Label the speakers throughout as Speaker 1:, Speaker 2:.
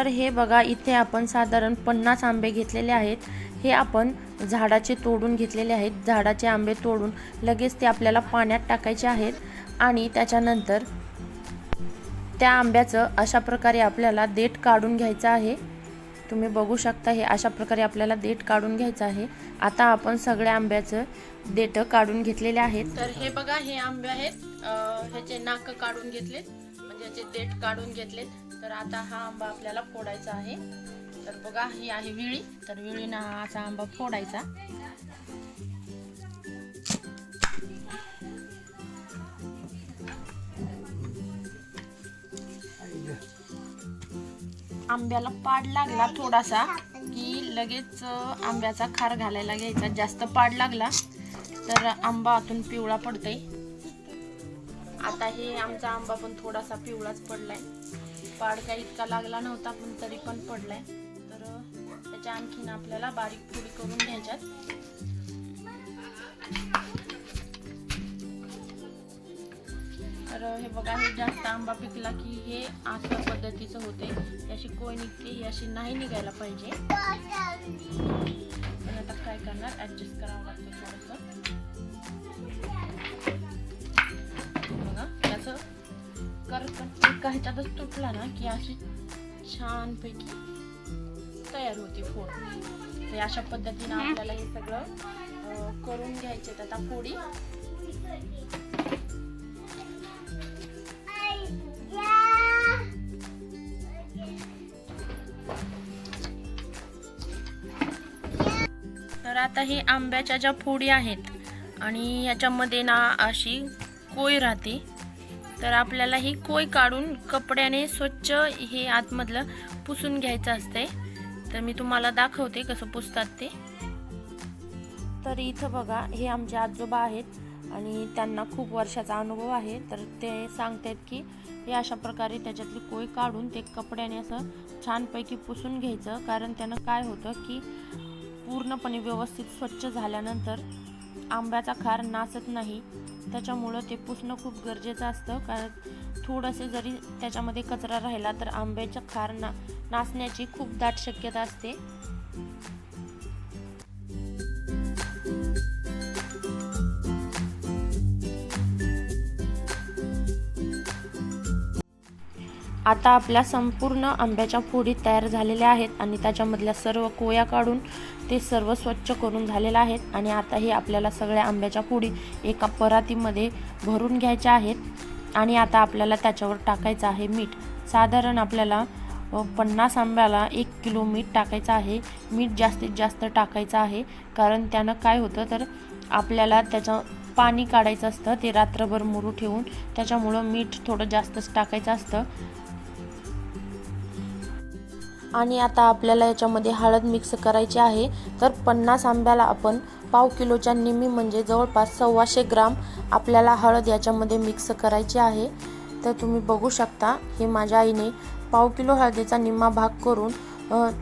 Speaker 1: तर हे बघा इथे आपण साधारण पन्नास आंबे घेतलेले आहेत. हे आपण झाडाचे तोडून घेतलेले आहेत. झाडाचे आंबे तोडून लगेच ते आपल्याला पाण्यात टाकायचे आहेत आणि त्याच्यानंतर त्या आंब्याचं अशा प्रकारे आपल्याला देठ काढून घ्यायचं आहे. तुम्ही बघू शकता हे अशा प्रकारे आपल्याला देठ काढून घ्यायचं आहे. आता आपण सगळ्या आंब्याचं देठ काढून घेतलेले आहेत. तर हे बघा हे आंबे आहेत. ह्याचे नाक काढून घेतलेत. म्हणजे ह्याचे देठ काढून घेतलेत. तर आता हा आंबा आपल्याला फोडायचा आहे. तर बघा ही आहे विळी. तर विळीनं हा असा आंबा फोडायचा. आंब्याला पाड लागला थोडासा की लगेच आंब्याचा खार घालायला घ्यायचा. जास्त पाड लागला तर आंबा आतून पिवळा पडतोय. आता हे आमचा आंबा पण थोडासा पिवळाच पडलाय. पाड काही इतका लागला नव्हता पण तरी पण पडलाय. तर त्याच्या आणखीन आपल्याला बारीक पुडी करून घ्यायच्यात. तर हे बघा हे जास्त आंबा पिकला की हे अशा पद्धतीचं होते. अशी कोय निघते ही अशी नाही निघायला पाहिजे. पण आता काय करणार? ऍडजस्ट करावं लागतं थोडंसं. पण एका ह्याच्यातच तुटला ना की अशी छानपैकी तयार होती फोड. ते अशा पद्धतीनं आपल्याला हे सगळं करून घ्यायचे आता फोडी तर आता हे आंब्याच्या ज्या फोडी आहेत आणि याच्यामध्ये ना अशी कोय राहते तर आपल्याला ही कोय काढून कपड्याने स्वच्छ हे आतमधलं पुसून घ्यायचं असतंय. तर मी तुम्हाला दाखवते कसं पुसतात ते. तर इथं बघा हे आमचे आजोबा आहेत आणि त्यांना खूप वर्षाचा अनुभव आहे. तर ते सांगतायत की हे अशा प्रकारे त्याच्यातली कोय काढून ते कपड्याने असं छानपैकी पुसून घ्यायचं. कारण त्यानं काय होतं की पूर्णपणे व्यवस्थित स्वच्छ झाल्यानंतर आंब्याचा खार नाचत नाही. त्याच्यामुळं ते पुसणं खूप गरजेचं असतं. कारण थोडंसे जरी त्याच्यामध्ये कचरा राहिला तर आंब्याचा खार ना नाचण्याची खूप दाट शक्यता असते. आता आपल्या संपूर्ण आंब्याच्या फोडी तयार झालेल्या आहेत आणि त्याच्यामधल्या सर्व कोया काढून ते सर्व स्वच्छ करून झालेलं आहेत आणि आता हे आपल्याला सगळ्या आंब्याच्या फोडी एका परातीमध्ये भरून घ्यायच्या आहेत. आणि आता आपल्याला त्याच्यावर टाकायचं आहे मीठ. साधारण आपल्याला पन्नास आंब्याला एक किलो मीठ टाकायचं आहे. मीठ जास्तीत जास्त टाकायचं आहे. कारण त्यानं काय होतं तर आपल्याला त्याचं पाणी काढायचं असतं. ते रात्रभर मुरू ठेवून त्याच्यामुळं मीठ थोडं जास्तच टाकायचं असतं. आणि आता आपल्याला याच्यामध्ये हळद मिक्स करायची आहे. तर पन्नास आंब्याला आपण पाव किलोच्या निम्मी म्हणजे जवळपास सव्वाशे ग्राम आपल्याला हळद याच्यामध्ये मिक्स करायची आहे. तर तुम्ही बघू शकता हे माझ्या आईने पाव किलो हळदीचा निम्मा भाग करून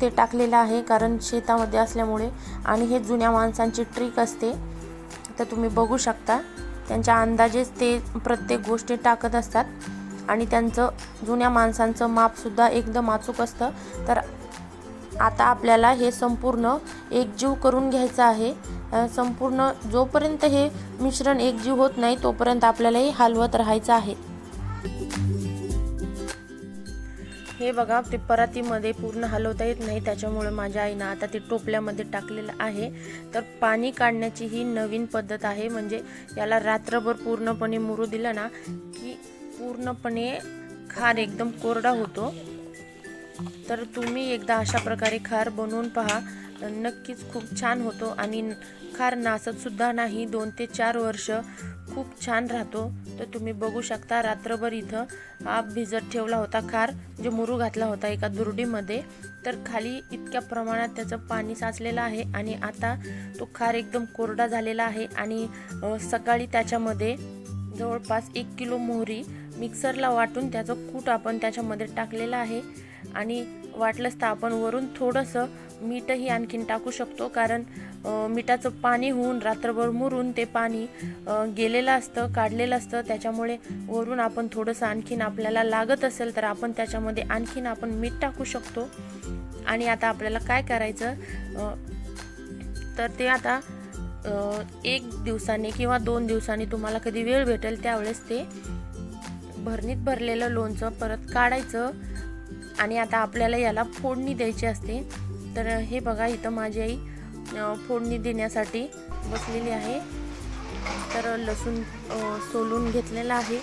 Speaker 1: ते टाकलेलं आहे. कारण शेतामध्ये असल्यामुळे आणि हे जुन्या माणसांची ट्रिक असते. तर तुम्ही बघू शकता त्यांच्या अंदाजेच ते प्रत्येक गोष्टी टाकत असतात. आणि त्यांचं जुन्या माणसांचं मापसुद्धा एकदम अचूक असतं. तर आता आपल्याला हे संपूर्ण एकजीव करून घ्यायचं आहे. संपूर्ण जोपर्यंत हे मिश्रण एकजीव होत नाही तोपर्यंत आपल्याला हे हलवत राहायचं आहे. हे बघा ते परातीमध्ये पूर्ण हलवता येत नाही. त्याच्यामुळे माझ्या आईनं आता ते टोपल्यामध्ये टाकलेलं आहे. तर पाणी काढण्याची ही नवीन पद्धत आहे. म्हणजे याला रात्रभर पूर्णपणे मुरू दिलं ना की पूर्णपणे खार एकदम कोरडा होतो. तर तुम्ही एकदा अशा प्रकारे खार बनवून पहा. नक्कीच खूप छान होतो आणि खार नासतसुद्धा नाही. दोन ते चार वर्ष खूप छान राहतो. तर तुम्ही बघू शकता रात्रभर इथं हा भिजत ठेवला होता खार जे मुरू घातला होता एका दुरडीमध्ये. तर खाली इतक्या प्रमाणात त्याचं पाणी साचलेलं आहे आणि आता तो खार एकदम कोरडा झालेला आहे. आणि सकाळी त्याच्यामध्ये जवळपास एक किलो मोहरी मिक्सरला वाटून त्याचं कूट आपण त्याच्यामध्ये टाकलेलं आहे. आणि वाटलंच तर आपण वरून थोडंसं मीठही आणखीन टाकू शकतो. कारण मिठाचं पाणी होऊन रात्रभर मुरून ते पाणी गेलेलं असतं काढलेलं असतं. त्याच्यामुळे वरून आपण थोडंसं आणखीन आपल्याला लागत असेल तर आपण त्याच्यामध्ये आणखीन आपण मीठ टाकू शकतो. आणि आता आपल्याला काय करायचं तर ते आता एक दिवसाने किंवा दोन दिवसांनी तुम्हाला कधी वेळ भेटेल त्यावेळेस ते भरणीत भरलेलं लोणचं परत काढायचं आणि आता आपल्याला याला फोडणी द्यायची असते. तर हे बघा इथं माझी आई फोडणी देण्यासाठी बसलेली आहे. तर लसूण सोलून घेतलेलं आहे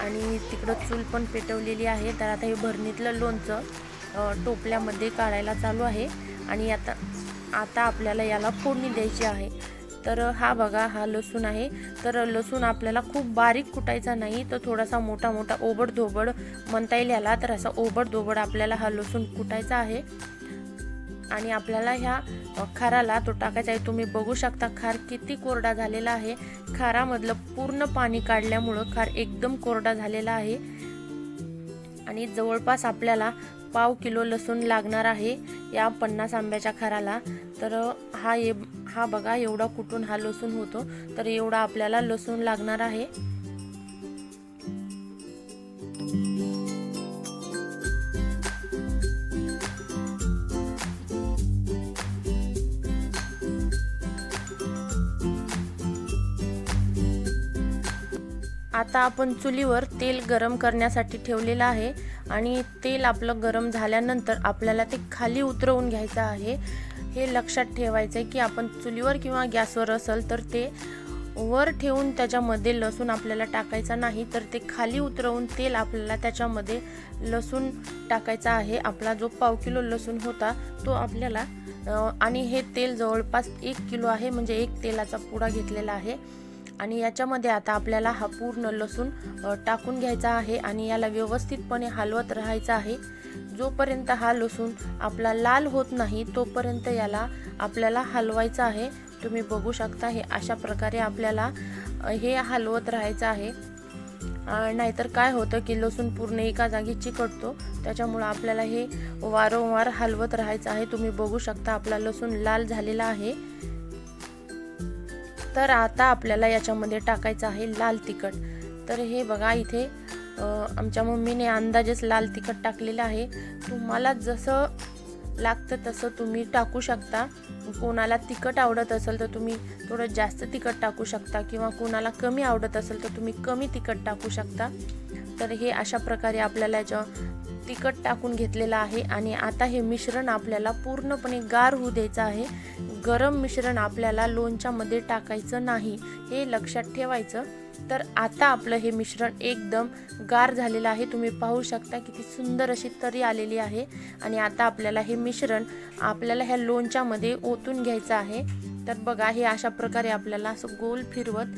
Speaker 1: आणि तिकडं चूल पण पेटवलेली आहे. तर आता हे भरणीतलं लोणचं टोपल्यामध्ये काढायला चालू आहे आणि आता आता आपल्याला याला फोडणी द्यायची आहे. तर हा बघा हा लसूण आहे. तर लसूण आपल्याला खूप बारीक कुटायचा नाही तर थोडासा मोठा मोठा ओबड धोबड म्हणता येईल याला. तर असा ओबड धोबड आपल्याला हा लसूण कुटायचा आहे. आणि आपल्याला ह्या खाराला तो टाकायचा आहे. तुम्ही बघू शकता खार किती कोरडा झालेला आहे. खारामधलं पूर्ण पाणी काढल्यामुळं खार एकदम कोरडा झालेला आहे. आणि जवळपास आपल्याला पाव किलो लसूण लागणार आहे या पन्नास आंब्याच्या खाराला. तर हा ये हा बघा एवढा कुठून हा लसूण होतो तर एवढा आपल्याला लसूण लागणार आहे. आता आपण चुलीवर तेल गरम करण्यासाठी ठेवलेलं आहे आणि तेल आपलं गरम झाल्यानंतर आपल्याला ते खाली उतरवून घ्यायचं आहे. हे लक्षात ठेवायचं आहे की आपण चुलीवर किंवा गॅसवर असेल तर ते वर ठेवून त्याच्यामध्ये लसूण आपल्याला टाकायचा नाही तर ते खाली उतरवून तेल आपल्याला त्याच्यामध्ये लसूण टाकायचा आहे. आपला जो पाव किलो लसूण होता तो आपल्याला आणि हे तेल जवळपास एक किलो आहे म्हणजे एक तेलाचा पुडा घेतलेला आहे. आणि याच्यामध्ये आता आपल्याला हा पूर्ण लसूण टाकून घ्यायचा आहे आणि याला व्यवस्थितपणे हलवत राहायचा आहे. जोपर्यंत हा लसूण आपला लाल होत नाही तोपर्यंत याला आपल्याला हलवायचं आहे. तुम्ही बघू शकता हे अशा प्रकारे आपल्याला हे हलवत राहायचं आहे. नाहीतर काय होतं की लसूण पूर्ण एका जागी चिकटतो. त्याच्यामुळं आपल्याला हे वारंवार हलवत राहायचं आहे. तुम्ही बघू शकता आपला लसूण लाल झालेला आहे. तर आता आपल्याला याच्यामध्ये टाकायचं आहे लाल तिखट. तर हे बघा इथे आमच्या मम्मीने अंदाजेच लाल तिखट टाकलेलं आहे. तुम्हाला जसं लागतं तसं तुम्ही टाकू शकता. कोणाला तिखट आवडत असेल तर तुम्ही थोडं जास्त तिखट टाकू शकता किंवा कोणाला कमी आवडत असेल तर तुम्ही कमी तिखट टाकू शकता. तर हे अशा प्रकारे आपल्याला ज तिखट टाकून घेतलेलं आहे आणि आता हे मिश्रण आपल्याला पूर्णपणे गार होऊ द्यायचं आहे. गरम मिश्रण आपल्याला लोणच्यामध्ये टाकायचं नाही. हे लक्षात ठेवायचं. तर आता आपलं हे मिश्रण एकदम गार झालेलं आहे. तुम्ही पाहू शकता किती सुंदर अशी तरी आलेली आहे. आणि आता आपल्याला हे मिश्रण आपल्याला ह्या लोणच्यामध्ये ओतून घ्यायचं आहे. तर बघा हे अशा प्रकारे आपल्याला असं गोल फिरवत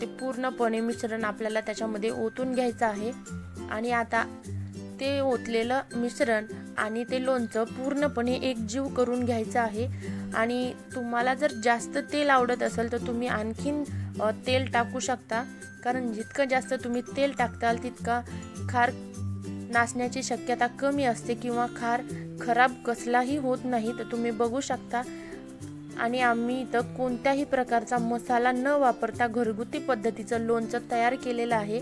Speaker 1: ते पूर्णपणे मिश्रण आपल्याला त्याच्यामध्ये ओतून घ्यायचं आहे. आणि आता ते ओतलेलं मिश्रण आणि ते लोणचं पूर्णपणे एकजीव करून घ्यायचं आहे. आणि तुम्हाला जर जास्त तेल आवडत असेल तर तुम्ही आणखीन तेल टाकू शकता. कारण जितकं जास्त तुम्ही तेल टाकताल तितका खार नासण्याची शक्यता कमी असते किंवा खार खराब कसलाही होत नाही तर तुम्ही बघू शकता. आणि आम्ही इथं कोणत्याही प्रकारचा मसाला न वापरता घरगुती पद्धतीचं लोणचं तयार केलेलं आहे.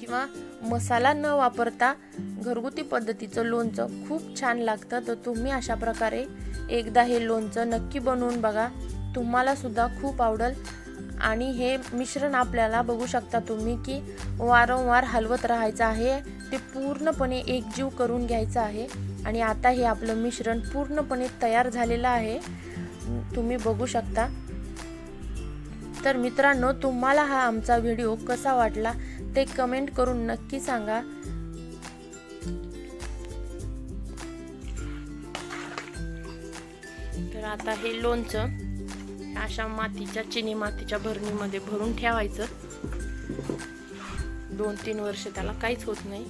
Speaker 1: किंवा मसाला न वापरता घरगुती पद्धतीचं लोणचं खूप छान लागतं. तर तुम्ही अशा प्रकारे एकदा हे लोणचं नक्की बनवून बघा. तुम्हाला सुद्धा खूप आवडेल. आणि हे मिश्रण आपल्याला बघू शकता तुम्ही की वारंवार हलवत राहायचं आहे. ते पूर्णपणे एकजीव करून घ्यायचं आहे. आणि आता हे आपलं मिश्रण पूर्णपणे तयार झालेलं आहे. तुम्ही बघू शकता. तर मित्रांनो तुम्हाला हा आमचा व्हिडिओ कसा वाटला ते कमेंट करून नक्की सांगा. तर आता हे लोणचं अशा मातीच्या चिनी मातीच्या भरणीमध्ये भरून ठेवायचं. दोन तीन वर्ष त्याला काहीच होत नाही.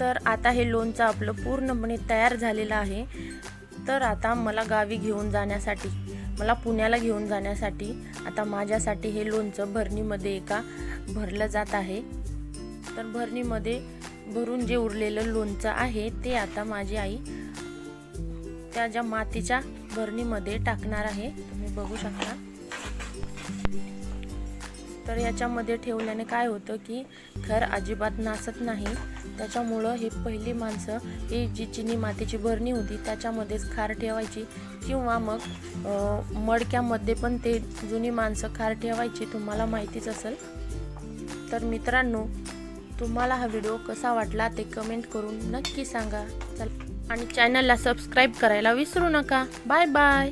Speaker 1: तर आता हे लोणचं आपलं पूर्णपणे तयार झालेलं आहे. तर आता मला गावी घेऊन जाण्यासाठी मला पुण्याला घेऊन जाण्यासाठी आता माझ्यासाठी हे लोणचं भरणीमध्ये एका भरलं जात आहे. तर भरणीमध्ये भरून जे उरलेलं लोणचं आहे ते आता माझी आई त्या ज्या मातीच्या भरणीमध्ये टाकणार आहे. तुम्ही बघू शकता. तर याच्यामध्ये ठेवल्याने काय होतं की घर अजिबात नासत नाही. त्याच्यामुळं हे पहिली माणसं ही जी चिनी मातीची भरणी होती त्याच्यामध्येच खार ठेवायची किंवा मग मडक्यामध्ये पण ते जुनी माणसं खार ठेवायची तुम्हाला माहितीच असेल. तर मित्रांनो तुम्हाला हा व्हिडिओ कसा वाटला ते कमेंट करून नक्की सांगा. चल आणि चॅनलला सबस्क्राईब करायला विसरू नका. Bye bye.